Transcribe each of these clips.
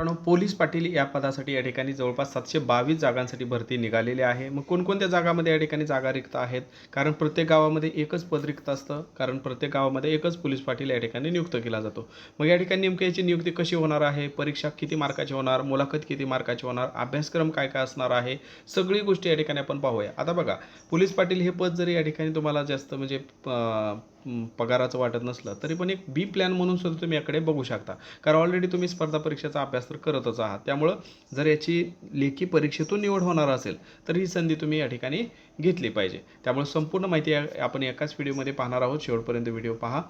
मित्रांनो पोलीस पाटील या पदासाठी या ठिकाणी जवळपास सातशे बावीस जागांसाठी भरती निघालेली आहे. मग कोणकोणत्या जागामध्ये या ठिकाणी जागा रिक्त आहेत? कारण प्रत्येक गावामध्ये एकच पद रिक्त असतं. कारण प्रत्येक गावामध्ये एकच पोलीस पाटील या ठिकाणी नियुक्त केला जातो. मग या ठिकाणी नेमकी याची नियुक्ती कशी होणार आहे? परीक्षा किती मार्काची होणार? मुलाखत किती मार्काची होणार? अभ्यासक्रम काय काय असणार आहे? सगळी गोष्टी या ठिकाणी आपण पाहूया. आता बघा पोलीस पाटील हे पद जरी या ठिकाणी तुम्हाला जास्त म्हणजे पगाराचं वाटत नसलं तरी पण एक बी प्लॅन म्हणून सुद्धा तुम्ही याकडे बघू शकता. कारण ऑलरेडी तुम्ही स्पर्धा परीक्षेचा अभ्यास तर करतच आहात. त्यामुळं जर याची लेखी परीक्षेतून निवड होणार असेल तर ही संधी तुम्ही या ठिकाणी घेतली पाहिजे. त्यामुळे संपूर्ण माहिती आपण एकाच व्हिडिओमध्ये पाहणार आहोत. शेवटपर्यंत व्हिडिओ पहा.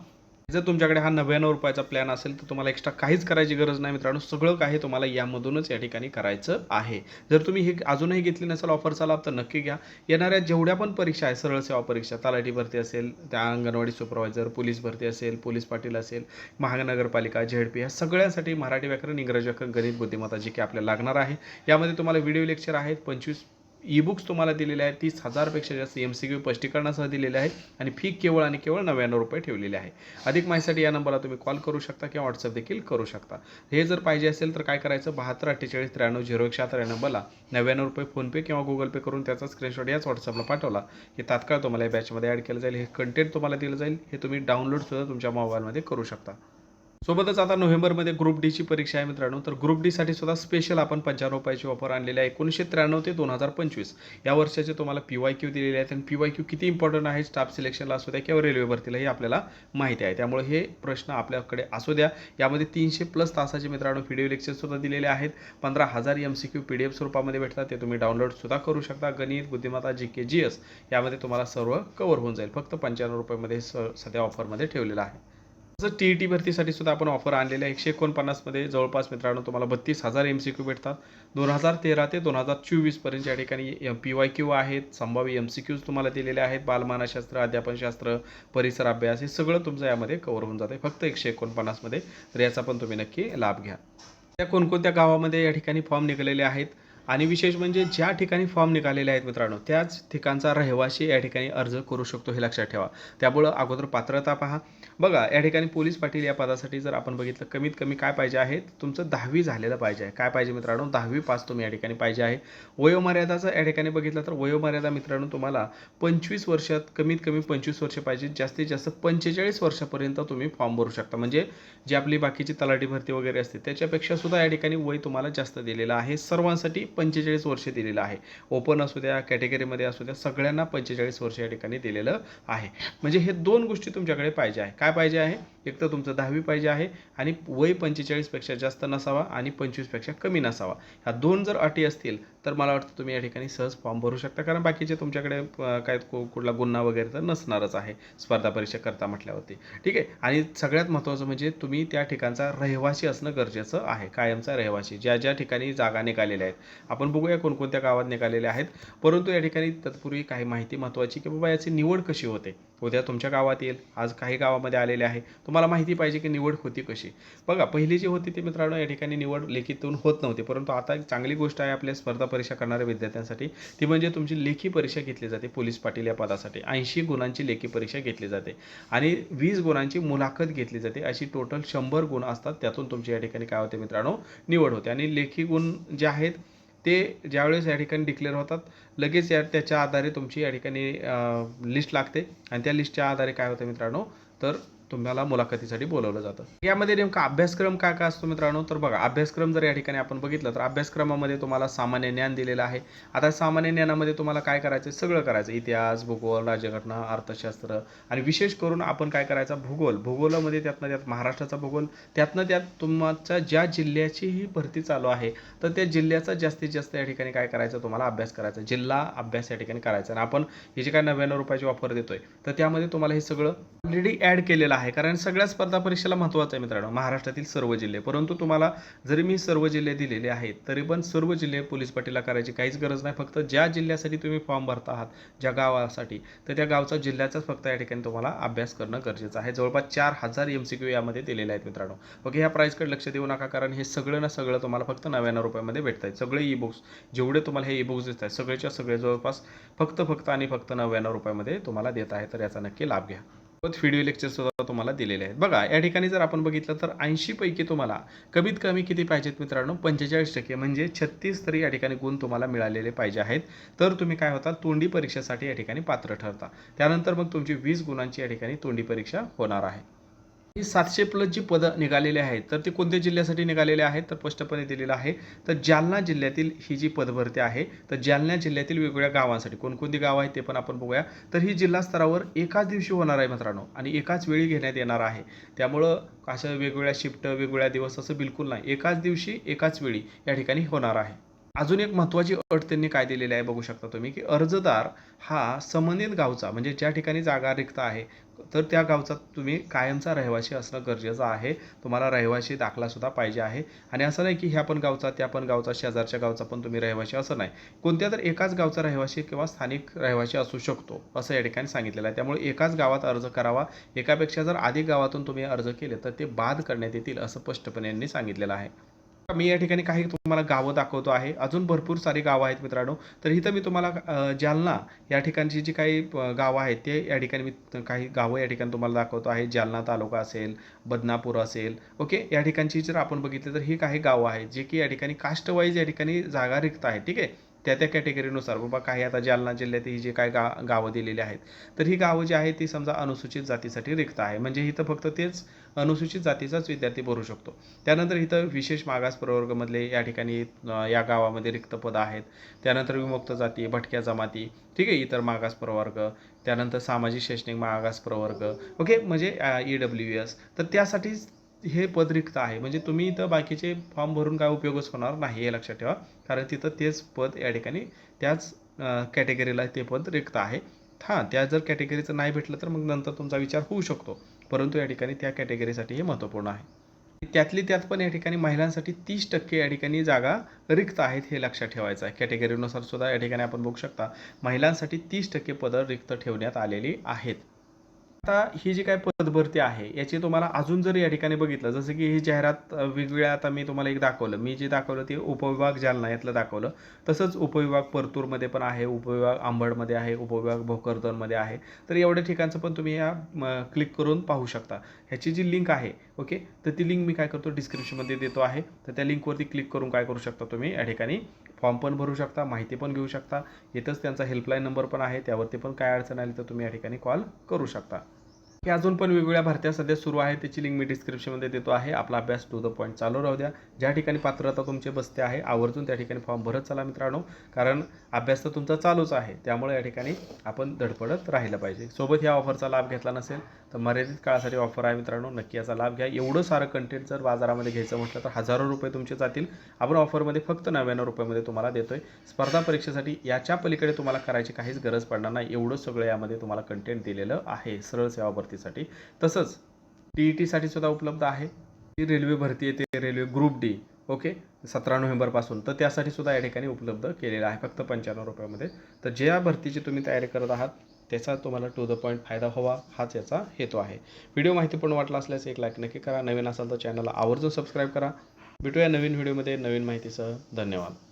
जर तुमच्याकडे हा नव्याण्णव रुपयाचा प्लॅन असेल तर तुम्हाला एक्स्ट्रा काहीच करायची गरज नाही मित्रांनो. सगळं काही तुम्हाला यामधूनच या ठिकाणी करायचं आहे. जर तुम्ही हे अजूनही घेतली नसेल ऑफरचा लाभ तर नक्की घ्या. येणाऱ्या जेवढ्या पण परीक्षा आहे सरळ सेवा परीक्षा तलाठी भरती असेल त्या अंगणवाडी सुपरवायझर पोलीस भरती असेल पोलीस पाटील असेल महानगरपालिका झेडपी ह्या सगळ्यांसाठी मराठी व्याकरण इंग्रजी व्याकरण गणित बुद्धिमत्ता जे की आपल्याला लागणार आहे यामध्ये तुम्हाला व्हिडिओ लेक्चर आहेत पंचवीस ई बुक्स तुम्हाला दिलेले आहेत तीस हजारपेक्षा जास्त एम सी क्यू स्पष्टीकरणासह दिलेले आहेत आणि फी केवळ आणि केवळ नव्याण्णव रुपये ठेवलेले आहे. अधिक माहितीसाठी या नंबरला तुम्ही कॉल करू शकता किंवा व्हॉट्सअप देखील करू शकता. हे जर पाहिजे असेल तर काय करायचं? बहात्तर अठ्ठेचाळीस त्र्याण्णव झिरो एकशे शहात्तर नंबरला नव्याण्णव रुपये फोनपे किंवा गुगल पे करून त्याचा स्क्रीनशॉट याच व्हॉट्सअपला पाठवला. की तात्काळ तुम्हाला या बॅचमध्ये ॲड केलं जाईल. हे कंटेंट तुम्हाला दिलं जाईल. हे तुम्ही डाउनलोडसुद्धा तुमच्या मोबाईलमध्ये करू शकता. सोबतच आता नोव्हेंबरमध्ये ग्रुप डीची परीक्षा आहे मित्रांनो. तर ग्रुप डीसाठी सुद्धा स्पेशल आपण पंच्याण्णव रुपयाची ऑफर आणलेली आहे. एकोणीसशे त्र्याण्णव ते दोन हजार पंचवीस. या वर्षाचे तुम्हाला पी वाय क्यू दिलेले आहेत. आणि पी वाय क्यू किती इम्पॉर्टंट आहे स्टाफ सिलेक्शनला असू द्या किंवा रेल्वे भरतीला हे आपल्याला माहिती आहे. त्यामुळे हे प्रश्न आपल्याकडे असू द्या. यामध्ये तीनशे प्लस तासाचे मित्रांनो व्हिडिओ एफ लेक्चरसुद्धा दिलेले आहेत. पंधरा हजार M C Q P D F स्वरूपामध्ये भेटतात. ते तुम्ही डाउनलोडसुद्धा करू शकता. गणित बुद्धिमत्ता जी के जी एस यामध्ये तुम्हाला सर्व कवर होऊन जाईल. फक्त पंच्याण्णव रुपयामध्ये स सध्या ऑफरमध्ये ठेवलेलं आहे. तसंच टी ई टी भरतीसाठी सुद्धा आपण ऑफर आणलेलं आहे. एकशे एकोणपन्नासमध्ये जवळपास मित्रांनो तुम्हाला बत्तीस हजार एम सी क्यू भेटतात. दोन हजार तेरा ते दोन हजार चोवीसपर्यंत या ठिकाणी एम पी वाय क्यू आहेत संभाव्य एम सी क्यूज तुम्हाला दिलेले आहेत. बालमानशास्त्र अध्यापनशास्त्र परिसर अभ्यास हे सगळं तुमचं यामध्ये कवर होऊन जातं. फक्त एकशे एकोणपन्नासमध्ये तर याचा पण तुम्ही नक्की लाभ घ्या. त्या कोणकोणत्या गावामध्ये या ठिकाणी फॉर्म निघालेले आहेत? आणि विशेष म्हणजे ज्या ठिकाणी फॉर्म निघालेले आहेत मित्रांनो त्याच ठिकाणचा रहिवासी या ठिकाणी अर्ज करू शकतो हे लक्षात ठेवा. त्यामुळं अगोदर पात्रता पहा. बघा या ठिकाणी पोलीस पाटील या पदासाठी जर आपण बघितलं कमीत कमी काय पाहिजे आहे? तुमचं दहावी झालेलं पाहिजे आहे. काय पाहिजे मित्रांनो? दहावी पास तुम्ही या ठिकाणी पाहिजे आहे. वयोमर्यादाचं या ठिकाणी बघितलं तर वयोमर्यादा मित्रांनो तुम्हाला पंचवीस वर्षात कमीत कमी पंचवीस वर्ष पाहिजे. जास्तीत जास्त पंचेचाळीस वर्षापर्यंत तुम्ही फॉर्म भरू शकता. म्हणजे जी आपली बाकीची तलाठी भरती वगैरे असते त्याच्यापेक्षा सुद्धा या ठिकाणी वय तुम्हाला जास्त दिलेलं आहे. सर्वांसाठी पंचेचाळीस वर्ष दिलेलं आहे. ओपन असू द्या कॅटेगरीमध्ये असू द्या सगळ्यांना पंचेचाळीस वर्ष या ठिकाणी दिलेलं आहे. म्हणजे हे दोन गोष्टी तुमच्याकडे पाहिजे आहे. काय पाहिजे आहे? एक तर तुमचं दहावी पाहिजे आहे आणि वय पंचेचाळीसपेक्षा जास्त नसावा आणि पंचवीसपेक्षा कमी नसावा. ह्या दोन जर अटी असतील तर मला वाटतं तुम्ही या ठिकाणी सहज फॉर्म भरू शकता. कारण बाकीचे तुमच्याकडे काय कु- कुठला गुन्हा वगैरे तर नसणारच आहे स्पर्धा परीक्षा करता म्हटल्यावरती. ठीक आहे? आणि सगळ्यात महत्त्वाचं म्हणजे तुम्ही त्या ठिकाणचा रहिवासी असणं गरजेचं आहे. कायमचा रहिवासी. ज्या ज्या ठिकाणी जागा निघालेल्या आहेत. आपण बघूया कोणकोणत्या गावात निघालेल्या आहेत. परंतु या ठिकाणी तत्पूर्वी काही माहिती महत्त्वाची की बाबा याची निवड कशी होते? उद्या तुमच्या गावात येईल. आज काही गावामध्ये आलेले आहे. तुम्हाला माहिती पाहिजे की निवड होती कशी. बघा पहिली जी होती ती मित्रांनो या ठिकाणी निवड लेखीतून होत नव्हती. परंतु आता एक चांगली गोष्ट आहे आपल्या स्पर्धा परीक्षा करणाऱ्या विद्यार्थ्यांसाठी. ती म्हणजे तुमची लेखी परीक्षा घेतली जाते पोलीस पाटील या पदासाठी. ऐंशी गुणांची लेखी परीक्षा घेतली जाते. आणि वीस गुणांची मुलाखत घेतली जाते. अशी टोटल शंभर गुण असतात. त्यातून तुमची या ठिकाणी काय होते मित्रांनो? निवड होते. आणि लेखी गुण जे आहेत ते ज्यावेळेस या ठिकाणी डिक्लेअर होतात लगेच या त्याच्या आधारे तुमची या ठिकाणी लिस्ट लागते. आणि त्या लिस्टच्या आधारे काय होतं मित्रांनो? तर तुम्हाला मुलाखतीसाठी बोलवलं जातं. यामध्ये नेमका अभ्यासक्रम काय काय असतो मित्रांनो? तर बघा अभ्यासक्रम जर या ठिकाणी आपण बघितलं तर अभ्यासक्रमामध्ये तुम्हाला सामान्य ज्ञान दिलेलं आहे. आता सामान्य ज्ञानामध्ये तुम्हाला काय करायचं सगळं करायचं इतिहास भूगोल राज्यघटना अर्थशास्त्र आणि विशेष करून आपण काय करायचं? भूगोल. भूगोलामध्ये त्यातनं त्यात महाराष्ट्राचा भूगोल त्यातनं त्यात तुमच्या ज्या जिल्ह्याची ही भरती चालू आहे तर त्या जिल्ह्याचा जास्तीत जास्त या ठिकाणी काय करायचं? तुम्हाला अभ्यास करायचा. जिल्हा अभ्यास या ठिकाणी करायचा. आणि आपण हे जे काय नव्याण्णव रुपयाची ऑफर देतोय तर त्यामध्ये तुम्हाला हे सगळं ऑलरेडी ॲड केलेलं आहे. आहे. कारण सगळ्या स्पर्धा परीक्षेला महत्त्वाचं आहे मित्रांनो. महाराष्ट्रातील सर्व जिल्हे. परंतु तुम्हाला जरी मी सर्व जिल्हे दिलेले आहेत तरी पण सर्व जिल्हे पोलीस पाटीला करायची काहीच गरज नाही. फक्त ज्या जिल्ह्यासाठी तुम्ही फॉर्म भरता आहात ज्या गावासाठी तर त्या गावचा जिल्ह्याचाच फक्त या ठिकाणी तुम्हाला अभ्यास करणं गरजेचं आहे. जवळपास चार हजार एम सी क्यू यामध्ये दिलेले आहेत मित्रांनो. ओके ह्या प्राईजकडे लक्ष देऊ नका कारण हे सगळं ना सगळं तुम्हाला फक्त नव्याण्णव रुपयामध्ये भेटत आहेत सगळे ई बुक्स जेवढे तुम्हाला हे ई बुक्स देत आहेत सगळेच्या सगळे जवळपास फक्त फक्त आणि फक्त नव्याण्णव रुपयामध्ये तुम्हाला देत आहे तर याचा नक्की लाभ घ्या. व्हिडिओ लेक्चर सुद्धा तुम्हाला दिलेले आहेत. बघा या ठिकाणी जर आपण बघितलं तर ऐंशी पैकी तुम्हाला कमीत कमी किती पाहिजेत मित्रांनो? पंचेचाळीस टक्के म्हणजे छत्तीस तरी या ठिकाणी गुण तुम्हाला मिळालेले पाहिजे आहेत. तर तुम्ही काय होता? तोंडी परीक्षेसाठी या ठिकाणी पात्र ठरता. त्यानंतर मग तुमची वीस गुणांची या ठिकाणी तोंडी परीक्षा होणार आहे. ही सातशे प्लस जी पदं निघालेली आहेत तर ते कोणत्या जिल्ह्यासाठी निघालेले आहेत? तर स्पष्टपणे दिलेलं आहे तर जालना जिल्ह्यातील ही जी पदभरती आहे तर जालना जिल्ह्यातील वेगवेगळ्या गावांसाठी कोणकोणती गावं आहेत ते पण आपण बघूया. तर ही जिल्हा स्तरावर एकाच दिवशी होणार आहे मित्रांनो आणि एकाच वेळी घेण्यात येणार आहे. त्यामुळं अशा वेगवेगळ्या शिफ्ट वेगवेगळ्या दिवस असं बिलकुल नाही. एकाच दिवशी एकाच वेळी या ठिकाणी होणार आहे. अजून एक महत्त्वाची अट त्यांनी काय दिलेली आहे बघू शकता तुम्ही की अर्जदार हा समन्वित गावचा म्हणजे ज्या ठिकाणी जागा रिक्त आहे तर त्या गावचा तुम्ही कायमचा रहिवासी असणं गरजेचं आहे. तुम्हाला रहिवासी दाखलासुद्धा पाहिजे आहे. आणि असं नाही की ह्या पण गावचा त्या पण गावचा शेजारच्या गावचा पण तुम्ही रहिवासी असं नाही. कोणत्या तर एकाच गावचा रहिवासी किंवा स्थानिक रहिवासी असू शकतो असं या ठिकाणी सांगितलेलं आहे. त्यामुळे एकाच गावात अर्ज करावा. एकापेक्षा जर अधिक गावातून तुम्ही अर्ज केले तर ते बाद करण्यात येतील असं स्पष्टपणे यांनी सांगितलेलं आहे. मी या ठिकाणी काही तुम्हाला गावं दाखवतो आहे. अजून भरपूर सारी गावं आहेत मित्रांनो. तर इथं मी तुम्हाला जालना या ठिकाणची जी काही गावं आहेत ते या ठिकाणी मी काही गावं या ठिकाणी तुम्हाला दाखवतो आहे. जालना तालुका असेल बदनापूर असेल ओके? या ठिकाणची जर आपण बघितलं तर ही काही गावं आहेत जे की या ठिकाणी कास्टवाईज या ठिकाणी जागा रिक्त आहे ठीक आहे? त्या त्या कॅटेगरीनुसार बाबा काही आता जालना जिल्ह्यात ही जे काय गा गावं दिलेली आहेत तर ही गावं जी आहेत ती समजा अनुसूचित जातीसाठी रिक्त आहे. म्हणजे इथं फक्त तेच अनुसूचित जातीचाच विद्यार्थी भरू शकतो. त्यानंतर इथं विशेष मागास प्रवर्गमधले या ठिकाणी या गावामध्ये रिक्त पदं आहेत. त्यानंतर विमुक्त जाती भटक्या जमाती ठीक आहे इतर मागास प्रवर्ग त्यानंतर सामाजिक शैक्षणिक मागास प्रवर्ग ओके म्हणजे ई डब्ल्यू एस तर त्यासाठीच हे पद रिक्त आहे. म्हणजे तुम्ही इथं बाकीचे फॉर्म भरून काय उपयोगच होणार नाही हे लक्षात ठेवा. कारण तिथं तेच पद या ठिकाणी त्याच कॅटेगरीला ते पद रिक्त आहे. हां त्या जर कॅटेगरीचं नाही भेटलं तर मग नंतर तुमचा विचार होऊ शकतो. परंतु या ठिकाणी त्या कॅटेगरीसाठी हे महत्त्वपूर्ण आहे. त्यातली त्यात पण या ठिकाणी महिलांसाठी तीस टक्के या ठिकाणी जागा रिक्त आहेत हे लक्षात ठेवायचं आहे. कॅटेगरीनुसार सुद्धा या ठिकाणी आपण बघू शकता महिलांसाठी तीस टक्के पदं रिक्त ठेवण्यात आलेली आहेत. आता ही जी काय पदभरती आहे याची तुम्हाला अजून जर या ठिकाणी बघितलं जसं की ही जाहिरात वेगवेगळ्या आता मी तुम्हाला एक दाखवलं. मी जे दाखवलं ते उपविभाग जालना यातलं दाखवलं. तसंच उपविभाग परतूरमध्ये पण आहे उपविभाग आंबडमध्ये आहे उपविभाग भोकरदनमध्ये आहे. तर एवढ्या ठिकाणचं पण तुम्ही या क्लिक करून पाहू शकता. ह्याची जी लिंक आहे ओके? तर ती लिंक मी काय करतो? डिस्क्रिप्शनमध्ये देतो आहे. तर त्या लिंकवरती क्लिक करून काय करू शकता तुम्ही? या ठिकाणी फॉर्म पण भरू शकता माहिती पण घेऊ शकता. येतच त्यांचा हेल्पलाईन नंबर पण आहे. त्यावरती पण काय अडचण आली तर तुम्ही या ठिकाणी कॉल करू शकता. हे अजून पण वेगवेगळ्या भरत्या सध्या सुरू आहे त्याची लिंक मी डिस्क्रिप्शनमध्ये देतो आहे. आपला अभ्यास टू द पॉईंट चालू राहू द्या. ज्या ठिकाणी पात्रता तुमचे बसते आहे आवर्जून त्या ठिकाणी फॉर्म भरत चला मित्रांनो. कारण अभ्यास तर तुमचा चालूच आहे त्यामुळे या ठिकाणी आपण धडपडत राहिलं पाहिजे. सोबत या ऑफरचा लाभ घेतला नसेल तर मर्यादित काळासाठी ऑफर आहे मित्रांनो. नक्की याचा लाभ घ्या. एवढं सारं कंटेंट जर बाजारामध्ये घ्यायचं म्हटलं तर हजारो रुपये तुमचे जातील. आपण ऑफरमध्ये फक्त नव्याण्णव रुपयामध्ये तुम्हाला देतोय. स्पर्धा परीक्षेसाठी याच्या पलीकडे तुम्हाला करायची काहीच गरज पडणार नाही. एवढं सगळं यामध्ये तुम्हाला कंटेंट दिलेलं आहे. सरळ सेवा भरतीसाठी. तसंच टी ई टीसाठी सुद्धा उपलब्ध आहे. ती रेल्वे भरती येते रेल्वे ग्रुप डी ओके? सतरा नोव्हेंबरपासून. तर त्यासाठी सुद्धा या ठिकाणी उपलब्ध केलेलं आहे फक्त पंच्याण्णव रुपयामध्ये. तर ज्या भरतीची तुम्ही तयारी करत आहात त्याचा तुम्हाला टू द पॉईंट फायदा व्हावा हाच याचा हेतू आहे. व्हिडिओ माहितीपूर्ण वाटला असल्यास एक लाईक नक्की करा. नवीन असाल तर चॅनलला आवर्जून सबस्क्राईब करा. भेटूया नवीन व्हिडिओमध्ये नवीन माहितीसह. धन्यवाद.